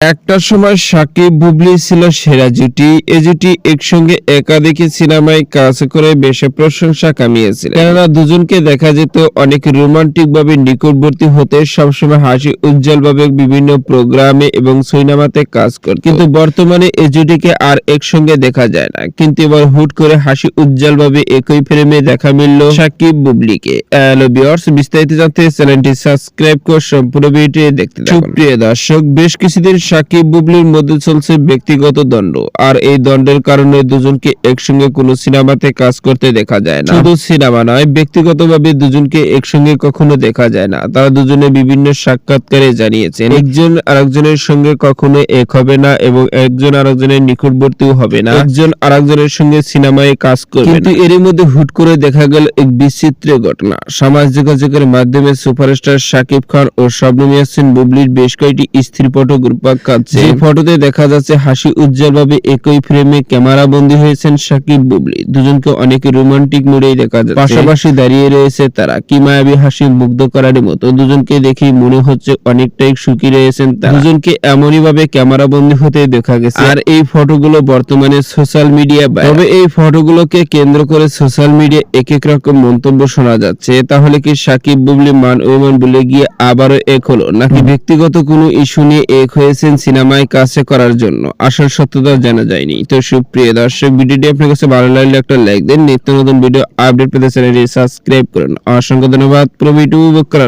একটা সময় সাকিব বুবলি ছিল সেরা জুটি। এ জুটি একসঙ্গে একাধিক সিনেমায় কাজ করে বেশ প্রশংসা কামিয়েছিল। কেননা দুজনকে দেখা যেত অনেক রোমান্টিক ভাবে নিকটবর্তী হতে সবসময় হাসি উজ্জ্বল ভাবে বিভিন্ন প্রোগ্রামে এবং সিনেমাতে কাজ করত। কিন্তু বর্তমানে এ জুটিকে আর একসঙ্গে দেখা যায় না। কিন্তু এবার হুট করে হাসি উজ্জ্বল ভাবে একই ফ্রেমে দেখা মিলল সাকিব বুবলিকে। হ্যালো বিস্তারিত জানতে চ্যানেলটি সাবস্ক্রাইব করে সম্পূর্ণ ভিডিওটি দেখতে সুপ্রিয় দর্শক, বেশ কিছুদিন সাকিব বুবলির মধ্যে চলছে ব্যক্তিগত দ্বন্দ্ব আর এই দ্বন্দ্বের কারণে দুজনকে একসঙ্গে কোনো সিনেমাতে কাজ করতে দেখা যায় না। শুধু সিনেমা নয়, ব্যক্তিগতভাবে দুজনকে একসঙ্গে কখনো দেখা যায় না। তারা দুজনে বিভিন্ন সাক্ষাৎকারে জানিয়েছেন, একজন আরেকজনের সঙ্গে কখনো এক হবে না এবং একজন আরেকজনের নিকটবর্তীও হবে না। একজন আরেকজনের সঙ্গে সিনেমায় কাজ করবে কিন্তু এরই মধ্যে হুট করে দেখা গেল এক বিচিত্র ঘটনা। সমাজ যোগাযোগের মাধ্যমে সুপারস্টার সাকিব খান ও শবনম ইয়াসিন বুবলির বেশ কয়েকটি স্ত্রী ফটো গ্রুপাক কাটছে এই ফটোতে দেখা যাচ্ছে হাসি উজ্জ্বল ভাবে একই ফ্রেমে ক্যামেরা বন্দী হয়েছেন শাকিব বুবলি। দুজনকে অনেক রোমান্টিক মুডেই দেখা যাচ্ছে। পাশাপাশি দাঁড়িয়ে রয়েছে তারা। কি মায়াবী হাসি মুগ্ধ করার মতো। দুজনকে দেখেই মনে হচ্ছে অনেকটাই সুখী রয়েছেন তারা। দুজনকে এমনই ভাবে ক্যামেরা বন্দী হতে দেখা গেছে। আর এই ফটোগুলো বর্তমানে সোশ্যাল মিডিয়া তবে এই ফটোগুলোকে কেন্দ্র করে সোশ্যাল মিডিয়া এক এক রকম মন্তব্য শোনা যাচ্ছে। তাহলে কি সাকিব বুবলি মান অভিমান বলে গিয়ে আবারও এক হলো? নাকি ব্যক্তিগত কোনো ইস্যু নিয়ে এক হয়েছেন সিনেমায় কাছে করার জন্য। আসল সত্যতা জানা যায়নি। তো সুপ্রিয় দর্শক, ভিডিওটি আপনার কাছে ভালো লাগলে একটা লাইক দেন। নিত্য নতুন ভিডিও আপডেট পেতে চ্যানেলটি সাবস্ক্রাইব করুন। অসংখ্য ধন্যবাদ। পুরো ভিডিও উপভোগ করার